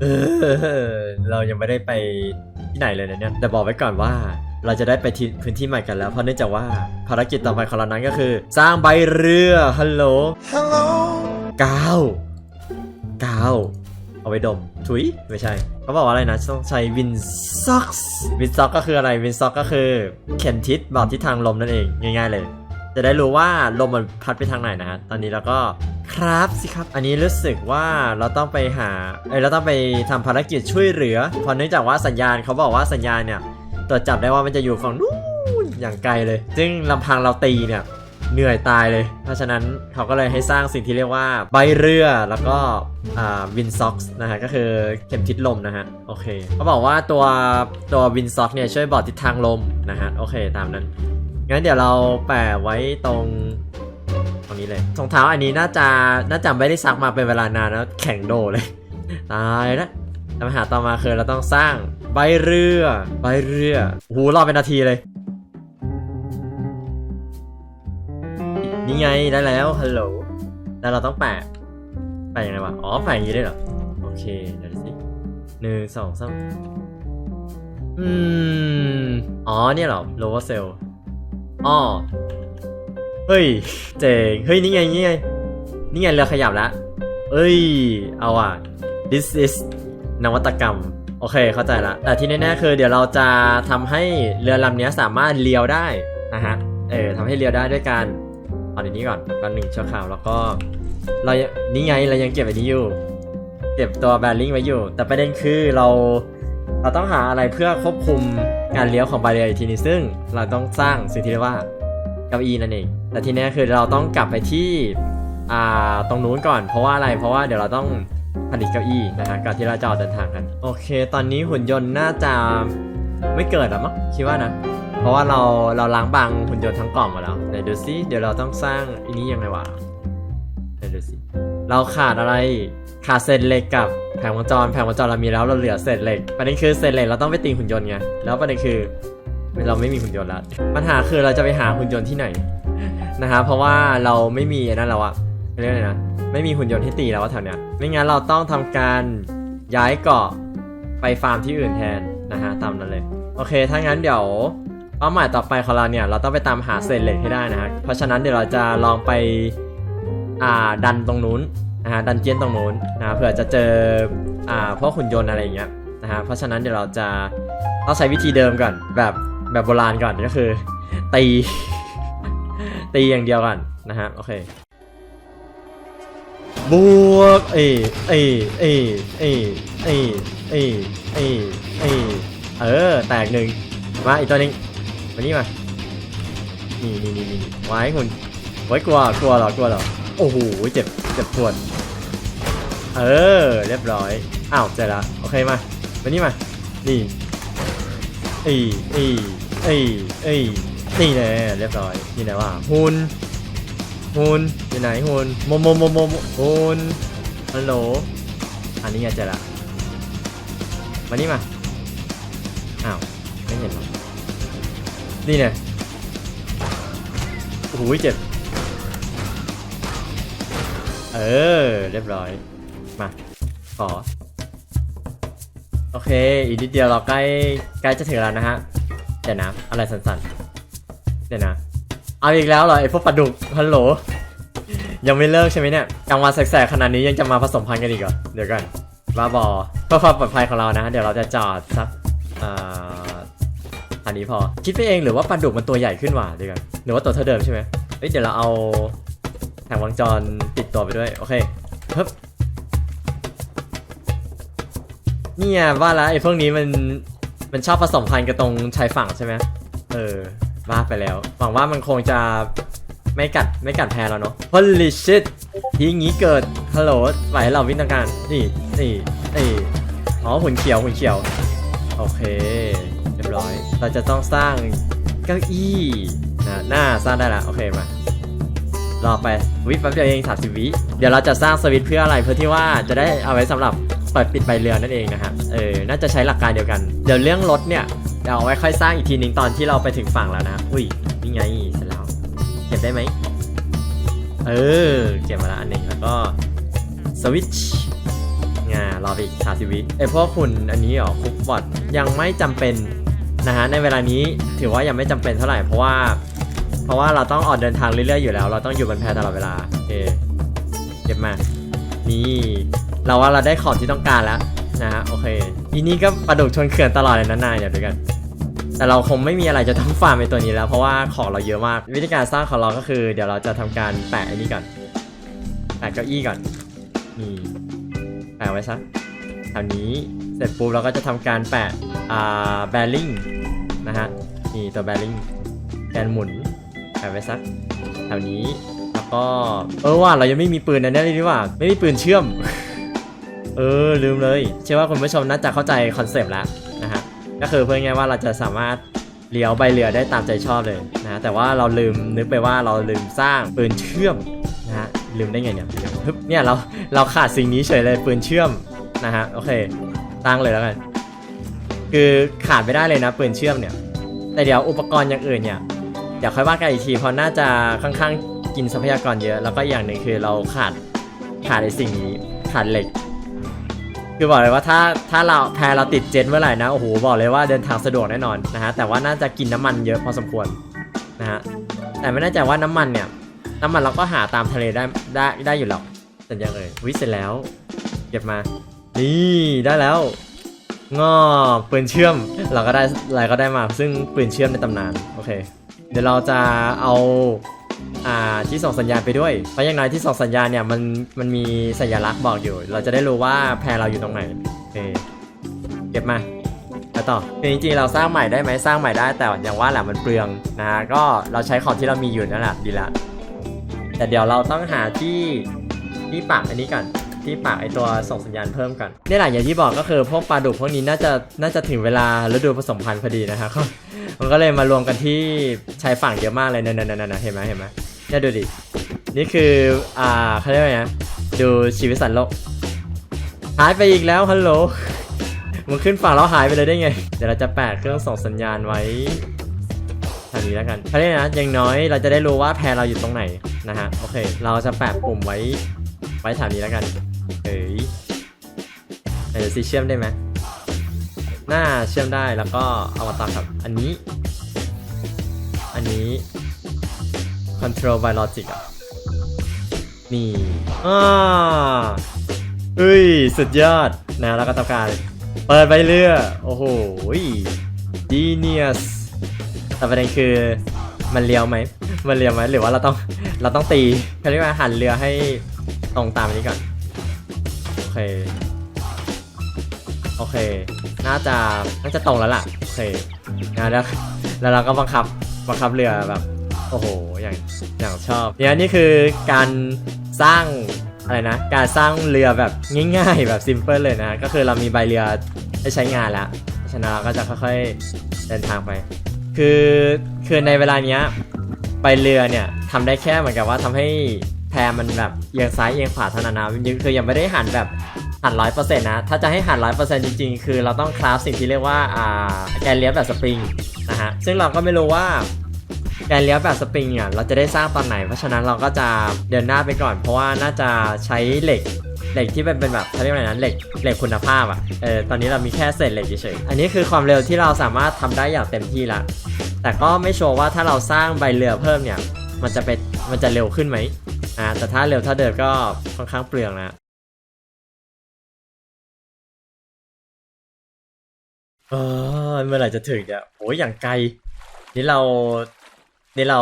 เออเรายังไม่ได้ไปที่ไหนเลยนะเนี่ยแต่บอกไว้ก่อนว่าเราจะได้ไปที่พื้นที่ใหม่กันแล้ว เพราะเนื่องจากว่าภารกิจต่อไปของเรานั้นก็คือ สร้างใบเรือฮัลโหล Hello. กาวกาวเอาไว้ดมถุยไม่ใช่เขาบอกว่าอะไรนะต้องใช้วินซ็อกส์วินซ็อกก็คืออะไรวินซ็อกก็คือเข็มทิศบอกทิศทางลมนั่นเองง่าย ๆ เลย จะได้รู้ว่าลมมันพัดไปทางไหนนะฮะตอนนี้เราก็ ครับสิครับ อันนี้รู้สึกว่าเราต้องไปหาเอ้ยเราต้องไปทำภารกิจช่วยเหลือเพราะเนื่องจากว่าสัญญาณเขาบอกว่าสัญญาณเนี่ยตรวจจับได้ว่ามันจะอยู่ฝั่งนู้นอย่างไกลเลย ซึ่งลำพังเราตีเนี่ยเหนื่อยตายเลย เพราะฉะนั้นเขาก็เลยให้สร้างสิ่งที่เรียกว่าใบเรือแล้วก็วินซ็อกส์นะฮะก็คือเข็มทิศลมนะฮะโอเคเขาบอกว่าตัวตัววินซ็อกเนี่ยช่วยบอกทิศทางลมนะฮะโอเคตามนั้นงั้นเดี๋ยวเราแปะไว้ตรง ตรงนี้เลยรองเท้าอันนี้น่าจะน่าจะไม่ได้ซักมาเป็นเวลานานแล้วแข็งโดเลยตายแล้วปัญหาต่อมาคือเราต้องสร้างใบเรือใบเรือโอ้โหรอเป็นนาทีเลย นี่ไงได้แล้วฮัลโหลแล้วเราต้องแปะแปะยังไงวะอ๋อแปะอย่างนี้ได้เหรอโอเคเดี๋ยวสิหนึ่งสองสามอืมอ๋อเนี่ยเหรอ lower cell อ๋อ เฮ้ย เจ๋ง เฮ้ย นี่ไง นี่ไง นี่ไงเรือขยับแล้วเอ้ย เอาอะ this is นวัตกรรม โอเค เข้าใจละ แต่ที่แน่ๆคือเดี๋ยวเราจะทำให้เรือลำนี้สามารถเลี้ยวได้นะฮะ เออทำให้เลี้ยวได้ด้วยการเอาในนี้ก่อนแป๊บหนึ่งชั่วคราวแล้วก็ เรา นี่ไง เรายังเก็บอันนี้อยู่ เก็บตัวแบริ่งไว้อยู่ แต่ประเด็นคือเรา เราต้องหาอะไรเพื่อควบคุมการเลี้ยวของบาเรียอีกทีนึงซึ่ง เราต้องสร้างสิ่งที่เรียกว่า เก้าอี้นั่นเอง แต่ทีนี้คือเราต้องกลับไปที่อ่าตรงนู้นก่อนเพราะว่าอะไรเพราะว่าเดี๋ยวเราต้องผลิตเก้าอี้นะฮะก่อนที่เราจะออกเดินทางกัน โอเค ตอนนี้หุ่นยนต์น่าจะไม่เกิดแล้วมั้งคิดว่านะเพราะว่าเราเราล้างบางหุ่นยนต์ทั้งกล่องมาแล้วไหนดูซิเดี๋ยวเราต้องสร้างอันนี้ยังไงวะไหนดูซิเราขาดอะไรขาดเศษเหล็กกับแผงวงจรแผงวงจรเรามีแล้วเราเหลือเศษเหล็กประเด็นคือเศษเหล็กเราต้องไปตีหุ่นยนต์ไงแล้วประเด็นคือ เราไม่มีหุ่นยนต์แล้วปัญหาคือเราจะไปหาหุ่นยนต์ที่ไหนนะฮะเพราะว่าเราไม่มีนนั้นแล้วอะเรียกอะไรนะไม่มีหุ่นยนต์ที่ตีแล้วว่าแถวเนี้ยไม่งั้นเราต้องทำการย้ายเกาะไปฟาร์มที่อื่นแทนนะฮะตามนั้นเลย โอเค ถ้างั้นเดี๋ยวเป้าหมายต่อไปของเราเนี่ยเราต้องไปตามหาเศษเหล็กให้ได้นะฮะเพราะฉะนั้นเดี๋ยวเราจะลองไปอ่าดันตรงนู้นนะฮะดันเจียนตรงนู้นนะเผื่อจะเจออ่าพวกหุ่นยนต์อะไรอย่างเงี้ยนะฮะเพราะฉะนั้นเดี๋ยวเราจะต้องใช้วิธีเดิมก่อนแบบ แบบโบราณก่อนก็คือตี ตีอย่างเดียวก่อนนะฮะโอเคบวกเอเอเอเอเอเอเอเอเออแตกหนึ่งมาอีกตัวหนึงมานี่มานี่นี่นี่นี่ไว้คุณไว้กลัวกลัวหรอกลัวหรอโอ้โหเจ็บเจ็บปวดเออเรียบร้อยอ้าวเจอละโอเคมามานี่มานี่ อ้ยเอ้ยเอ้ยเอ้ยนี่แน่เรียบร้อยนี่ไหนว่าหุ่นหุนอยู่ไหนหุนโมโมโมโมโมหุนฮัลโหลอันนี้ไงเจอละมานี่มาอ้าวไม่เห็นหรอนี่เนี่ยโอ้โหเจ็บเออเรียบร้อยมาขอ อเค อีกนิดเดียวเราใกล้ใกล้จะถึงแล้วนะฮะ เดี๋ยวนะ อะไรสั่นๆ เดี๋ยวนะ เอาอีกแล้วเหรอไอพวกปลาดุกฮัลโหล ยังไม่เลิกใช่ไหมเนี่ยกลางวันแสกๆขนาดนี้ยังจะมาผสมพันธุ์กันอีกเหรอ เดี๋ยวกันบ้าบอเพื่อความปลอดภัยของเรานะ เดี๋ยวเราจะจอดสักอ่าอันนี้พอ คิดไปเองหรือว่าปลาดุกมันตัวใหญ่ขึ้นว่ะเดี๋ยวกันหรือว่าตัวเท่าเดิมใช่ไหมเฮ้ยเดี๋ยวเราเอาแผงวงจรติดตัวไปด้วย โอเคเฮ้บ เนี่ยว่าแล้วไอ้พวกนี้มันมันชอบผสมพันธุ์กันตรงชายฝั่งใช่ไหมเออว่าไปแล้ว หวังว่ามันคงจะไม่กัดไม่กัดแพ้เราเนาะ Holy shit ทีงี้เกิดฮัลโหลไหวให้เราวิ่งต้องการนี่นี่นี่อ๋อหุ่นเขียวหุ่นเขียว โอเค เรียบร้อย เราจะต้องสร้างเก้าอี้นะหน้าสร้างได้ละโอเคมารอไปวิแป๊บเดียวเอง30วิเดี๋ยวเราจะสร้างสวิตเพื่ออะไรเพื่อที่ว่าจะได้เอาไว้สำหรับ เปิดปิดใบเรือนั่นเองนะฮะเออน่าจะใช้หลักการเดียวกัน เดี๋ยวเรื่องรถเนี่ยเดี๋ยวเอาไว้ค่อยสร้างอีกทีนึงตอนที่เราไปถึงฝั่งแล้วนะอุ้ยนี่ไงเสร็จแล้วเก็บได้ไหมเออเก็บมาละอันหนึ่งแล้วก็สวิตช์งารอไปอีกสาสิวิไอพวกหุ่นอันนี้เหรอคุกบอทยังไม่จำเป็นนะฮะในเวลานี้ถือว่ายังไม่จำเป็นเท่าไหร่เพราะว่า เพราะว่าเราต้องออกเดินทางเรื่อยๆอยู่แล้ว เราต้องอยู่บนแพตลอดเวลาโอเคเก็บมานี่ เราว่าเราได้ของที่ต้องการแล้วนะฮะโอเคทีนี้ก็ประดุกชนเขื่อนตลอดเลยนะนายเดี๋ยวดูกัน แต่เราคงไม่มีอะไรจะต้องฟาร์มในตัวนี้แล้ว เพราะว่าของเราเยอะมาก วิธีการสร้างของเราก็คือ เดี๋ยวเราจะทำการแปะอันนี้ก่อนแปะเก้าอี้ก่อนนี่แปะไว้ซะแถวนี้เสร็จปุ๊บเราก็จะทำการแปะอ่าแบริ่งนะฮะนี่ตัวแบริ่งแกนหมุนแปะไว้สักแถวนี้แล้วก็เออว่าเรายังไม่มีปืนนะเนี่ยนี่ว่า ไม่มีปืนเชื่อม เออลืมเลยเชื่อว่าคุณผู้ชมน่าจะเข้าใจคอนเซปต์แล้วนะฮะก็คือเพื่อง่ายว่าเราจะสามารถเลี้ยวใบเรือได้ตามใจชอบเลยนะแต่ว่าเราลืมนึกไปว่าเราลืมสร้างปืนเชื่อมนะฮะลืมได้ไงเนี่ยเนี่ยเราเราขาดสิ่งนี้เฉยเลยปืนเชื่อมนะฮะโอเคตั้งเลยแล้วกันคือขาดไม่ได้เลยนะปืนเชื่อมเนี่ย แต่เดี๋ยวอุปกรณ์อย่างอื่นเนี่ยเดี๋ยวค่อยว่ากันอีกทีเพราะน่าจะค่อนข้างกินทรัพยากรเยอะ แล้วก็อย่างหนึ่งคือเราขาดขาดไอ้สิ่งนี้ขาดเหล็ก คือบอกเลยว่าถ้าถ้าเราแพรเราติดเจ็ตเมื่อไหร่นะโอ้โหบอกเลยว่าเดินทางสะดวกแน่นอนนะฮะแต่ว่าน่าจะกินน้ำมันเยอะพอสมควรนะฮะแต่ไม่แน่ใจว่าน้ำมันเนี่ยน้ำมันเราก็หาตามทะเลได้ได้ได้อยู่แล้วสร็จยังเอ่ยวิเสร็จแล้ว เก็บมา นี่ได้แล้วงอปืนเชื่อมเราก็ได้อะไรก็ได้มา ซึ่งปืนเชื่อมในตำนานโอเค เดี๋ยวเราจะเอา อ่าที่ส่งสัญญาณไปด้วย เพราะอย่างไรที่ส่งสัญญาณเนี่ยมันมันมีสัญลักษณ์บอกอยู่ เราจะได้รู้ว่าแพรเราอยู่ตรงไหนโอเคเก็บมาไปต่อคือจริงๆเราสร้างใหม่ได้ไหมสร้างใหม่ได้ แต่อย่างว่าแหละมันเปลืองนะฮะก็เราใช้ของที่เรามีอยู่นั่นแหละดีละแต่เดี๋ยวเราต้องหาที่ที่ปักอันนี้ก่อน ที่ปักไอตัวส่งสัญญาณเพิ่มกันนี่แหละอย่างที่บอกก็คือพวกปลาดุกพวกนี้น่าจะน่าจะถึงเวลาฤดูผสมพันธุ์พอดีนะครับมันก็เลยมารวมกันที่ชายฝั่งเยอะมากเลยนั่นๆๆเห็นไหมเห็นไหมเนี่ยดูดินี่คืออ่าเขาเรียกว่าไงดูชีวิตสัตว์โลกหายไปอีกแล้วฮัลโหลมันขึ้นฝั่งแล้วหายไปเลยได้ไง เดี๋ยวเราจะแปะเครื่องส่งสัญญาณไว้ทางนี้แล้วกันเขาเรียกนะอย่างน้อยเราจะได้รู้ว่าแพรเราอยู่ตรงไหนนะฮะ โอเค เราจะแปะปุ่มไว้ ไว้แถวนี้แล้วกัน เฮ้ยเดี๋ยวซิเชื่อมได้ไหมหน้าเชื่อมได้แล้วก็เอามาต่อกับอันนี้ อันนี้ control by logic อะ นี่อ่าเฮ้ย สุดยอด นะแล้วก็ทำการ เปิดใบเรือ โอ้โห genius แต่ประเด็นคือมันเลี้ยวไหม มันเลี้ยวไหม หรือว่าเราต้อง เราต้องตีเขาเรียกว่าหันเรือให้ ตรงตามอันนี้ก่อน โอเค โอเค น่าจะ น่าจะตรงแล้วล่ะ โอเคนะแล้วแล้วเราก็บังคับ บังคับเรือแบบ โอ้โห อย่าง อย่างชอบ เนี่ยนี่คือการสร้างอะไรนะ การสร้างเรือแบบง่ายๆ แบบซิมเพิลเลยนะ ก็คือเรามีใบเรือให้ใช้งานแล้วเพราะฉะนั้นเราก็จะค่อยๆ เดินทางไป คือ คือในเวลาเนี้ยใบเรือเนี่ยทำได้แค่เหมือนกับว่าทำให้ แพมันแบบเอียงซ้ายเอียงขวาเท่านั้นนะยังคือยังไม่ได้หันแบบหันร้อยเปอร์เซ็นต์นะ ถ้าจะให้หันร้อยเปอร์เซ็นต์จริงๆ คือเราต้องคราฟสิ่งที่เรียกว่าอ่าแกนเลี้ยวแบบสปริงนะฮะ ซึ่งเราก็ไม่รู้ว่าแกนเลี้ยวแบบสปริงอะเราจะได้สร้างตอนไหน เพราะฉะนั้นเราก็จะเดินหน้าไปก่อน เพราะว่าน่าจะใช้เหล็กเหล็กที่เป็นเป็นแบบเขาเรียกว่าอะไรนะเหล็กเหล็กคุณภาพอะเออตอนนี้เรามีแค่เศษเหล็กเฉยๆอันนี้คือความเร็วที่เราสามารถทำได้อย่างเต็มที่ละแต่ก็ไม่ชัวร์ว่าถ้าเราสร้างใบเรือเพิ่มเนี่ย มันจะเป็นมันจะเร็วขึ้นไหม อ่าแต่ถ้าเร็วเท่าเดิมก็ค่อนข้างเปลืองนะเออเมื่อไหร่จะถึงเนี่ยโอ้ยอย่างไกล นี่เรา นี่เรา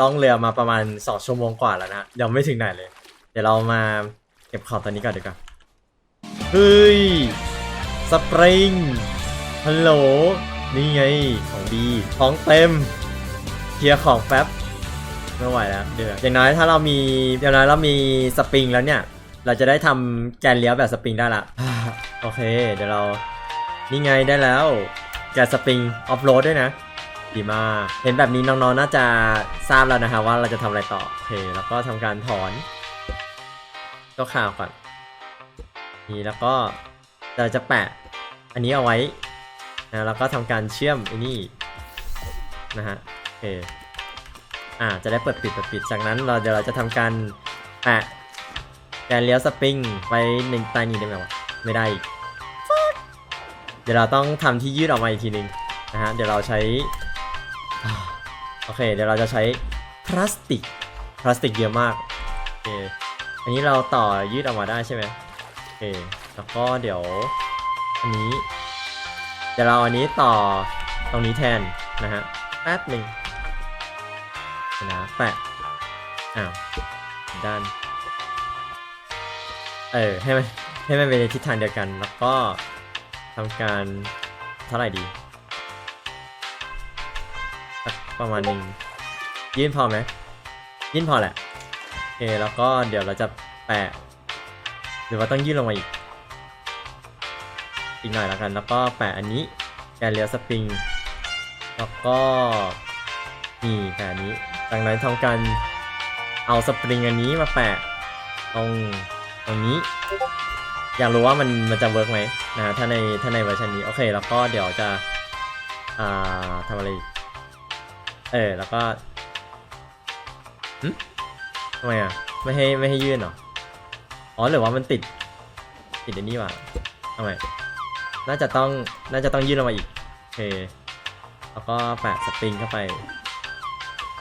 ล่องเรือมาประมาณสองชั่วโมงกว่าแล้วนะยังไม่ถึงไหนเลย เดี๋ยวเรามาเก็บของตอนนี้ก่อนดีกว่าเฮ้ยสปริงฮัลโหลนี่ไงของดีของเต็มเคลียร์ของแป๊บ ไม่ไหวแล้วเดี๋ยวอย่างน้อยถ้าเรามีอย่างน้อยเรามีสปริงแล้วเนี่ย เราจะได้ทำแกนเลี้ยวแบบสปริงได้ละ โอเค เดี๋ยวเรา นี่ไงได้แล้วแกนสปริงออฟโรดด้วยนะ ดีมาก เห็นแบบนี้น้องๆน่าจะทราบแล้วนะครับว่าเราจะทำอะไรต่อ โอเค แล้วก็ทำการถอนตัวข่าวก่อน นี่แล้วก็เราจะแปะอันนี้เอาไว้นะแล้วก็ทำการเชื่อมไอ้นี่นะฮะโอเค อ่าจะได้เปิดปิดเปิดปิดจากนั้นเราเดี๋ยวเราจะทำการแปะแกนเลี้ยวสปริงไว้ในใต้นี้ได้ไหมวะไม่ได้อีกเดี๋ยวเราต้องทำที่ยืดออกมาอีกทีหนึ่งนะฮะเดี๋ยวเราใช้อ่าโอเคเดี๋ยวเราจะใช้พลาสติกพลาสติกเยอะมากโอเคอันนี้เราต่อยืดออกมาได้ใช่ไหมโอเคแล้วก็เดี๋ยวอันนี้เดี๋ยวเราอันนี้ต่อตรงนี้แทนนะฮะแป๊บหนึ่งเดี๋ยวนะ แปะ อ้าว ด้าน เออ ให้มันให้มันเป็นในทิศทางเดียวกัน แล้วก็ทำการเท่าไหร่ดี ประมาณนึงยื่นพอไหมยื่นพอแหละโอเคแล้วก็เดี๋ยวเราจะแปะ หรือว่าต้องยื่นลงมาอีก อีกหน่อยแล้วกัน แล้วก็แปะอันนี้แกนเลียวสปริง แล้วก็นี่แปะอันนี้ จากนั้นทำการเอาสปริงอันนี้มาแปะตรงตรงนี้ อยากรู้ว่ามันมันจะเวิร์กไหมนะถ้าในถ้าในเวอร์ชันนี้โอเค แล้วก็เดี๋ยวจะอ่าทำอะไรเออแล้วก็ทำไมอะไม่ให้ไม่ให้ยื่นเหรออ๋อหรือว่ามันติดติดอันนี้ว่ะทำไมน่าจะต้องน่าจะต้องยื่นออกมาอีกโอเคแล้วก็แปะสปริงเข้าไป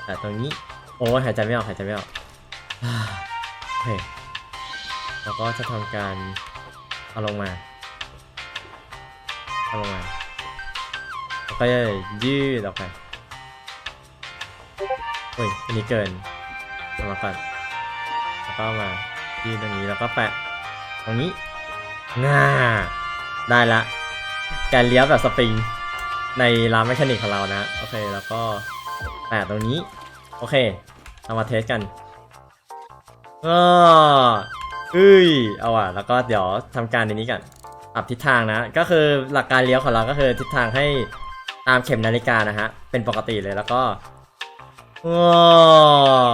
แต่ตรงนี้ โอ้หายใจไม่ออกหายใจไม่ออกโอเคแล้วก็จะทำการเอาลงมาเอาลงมาแล้วก็จะยืดออกไปเฮ้ยอันนี้เกินเอามาก่อนแล้วก็มายืดตรงนี้แล้วก็แปะตรงนี้ง่าได้ละการเลี้ยวแบบสปริงในร้านแมคานิกของเรานะ โอเคแล้วก็ แปะตรงนี้ โอเคเอามาเทสกันก็เอ้ย เอาอะ แล้วก็เดี๋ยวทำการในนี้กันปรับทิศทางนะ ก็คือหลักการเลี้ยวของเราก็คือทิศทางให้ตามเข็มนาฬิกานะฮะ เป็นปกติเลยแล้วก็ว้า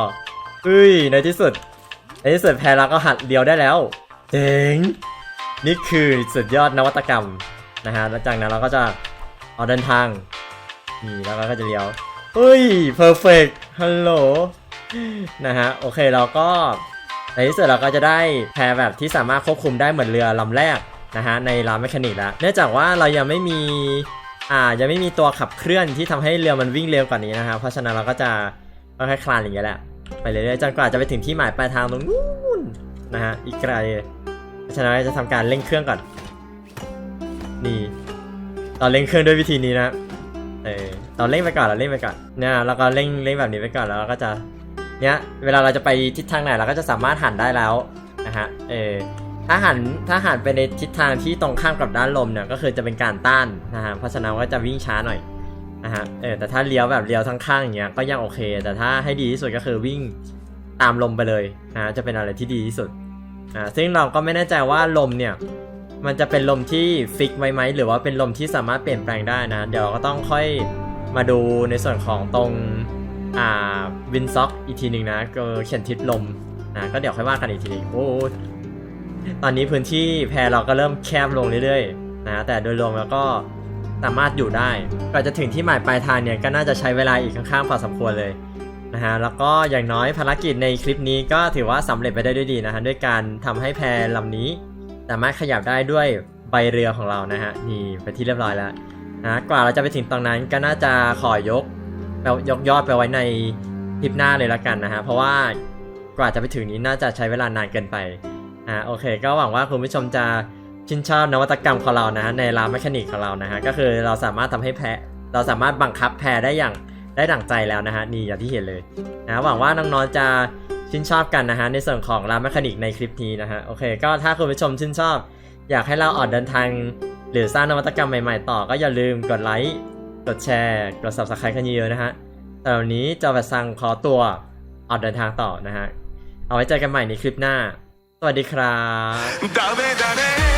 เอ้ย ในที่สุด ในที่สุดแพรเราก็หัดเลี้ยวได้แล้ว เจ๋ง นี่คือสุดยอดนวัตกรรมนะฮะ แล้วจากนั้นเราก็จะเอาเดินทาง นี่แล้วก็จะเลี้ยว เฮ้ยเพอร์เฟกต์ฮัลโหลนะฮะ โอเคเราก็ในที่สุดเราก็จะได้แพรแบบที่สามารถควบคุมได้เหมือนเรือลำแรกนะฮะในร้านแมคานิกแล้วเนื่องจากว่าเรายังไม่มีอ่ายังไม่มีตัวขับเคลื่อนที่ทำให้เรือมันวิ่งเร็วกว่านี้นะฮะเพราะฉะนั้นเราก็จะค่อยๆคลานอย่างเงี้ยแหละไปเรื่อยๆจนกว่าจะไปถึงที่หมายปลายทางตรงนู้นนะฮะอีกไกลเพราะฉะนั้นเราจะทำการเร่งเครื่องก่อนนี่เราเร่งเครื่องด้วยวิธีนี้นะ เออเราเร่งไปก่อนเราเร่งไปก่อนเนี่ยแล้วก็เร่งเร่งแบบนี้ไปก่อนแล้วเราก็จะเนี้ยเวลาเราจะไปทิศทางไหนเราก็จะสามารถหันได้แล้วนะฮะเออถ้าหันถ้าหันไปในทิศทางที่ตรงข้ามกับด้านลมเนี่ยก็คือจะเป็นการต้านนะฮะเพราะฉะนั้นก็จะวิ่งช้าหน่อยนะฮะเออแต่ถ้าเลี้ยวแบบเลี้ยวทั้งข้างอย่างเงี้ยก็ยังโอเค แต่ถ้าให้ดีที่สุดก็คือวิ่งตามลมไปเลยนะฮะจะเป็นอะไรที่ดีที่สุดอ่าซึ่งเราก็ไม่แน่ใจว่าลมเนี่ย มันจะเป็นลมที่ฟิกไว้ไหมหรือว่าเป็นลมที่สามารถเปลี่ยนแปลงได้นะ เดี๋ยวเราก็ต้องค่อยมาดูในส่วนของตรงอ่าวินซ็อกอีกทีหนึ่งนะก็เขียนทิศลมนะก็เดี๋ยวค่อยว่ากันอีกทีนึงโอ้ตอนนี้พื้นที่แพรเราก็เริ่มแคบลงเรื่อยๆนะแต่โดยรวมแล้วก็สามารถอยู่ได้ก่อนจะถึงที่หมายปลายทางเนี่ยก็น่าจะใช้เวลาอีกข้างๆพอสมควรเลยนะฮะแล้วก็อย่างน้อยภารกิจในคลิปนี้ก็ถือว่าสำเร็จไปได้ด้วยดีนะฮะด้วยการทำให้แพรลำนี้ สามารถขยับได้ด้วยใบเรือของเรานะฮะนี่ไปที่เรียบร้อยแล้วนะกว่าเราจะไปถึงตรงนั้นก็น่าจะขอยกไปยกยอดไปไว้ในคลิปหน้าเลยละกันนะฮะเพราะว่ากว่าจะไปถึงนี้น่าจะใช้เวลานานเกินไปอ่าโอเค ก็หวังว่าคุณผู้ชมจะชื่นชอบนวัตกรรมของเรานะฮะในร้านแมคานิกของเรานะฮะก็คือเราสามารถทำให้แพะเราสามารถบังคับแพรได้อย่างได้ดั่งใจแล้วนะฮะนี่อย่างที่เห็นเลยนะหวังว่าน้องๆจะ ชื่นชอบกันนะฮะในส่วนของรามคณิกในคลิปนี้นะฮะโอเค ก็ถ้าคุณผู้ชมชื่นชอบ อยากให้เราออกเดินทาง หรือสร้างนวัตกรรมใหม่ๆ ต่อก็อย่าลืมกดไลค์กดแชร์กด subscribe กันเยอะๆนะฮะแต่วันนี้จะไปสั่งขอตัวออกเดินทางต่อนะฮะเอาไว้เจอกันใหม่ในคลิปหน้า สวัสดีครับ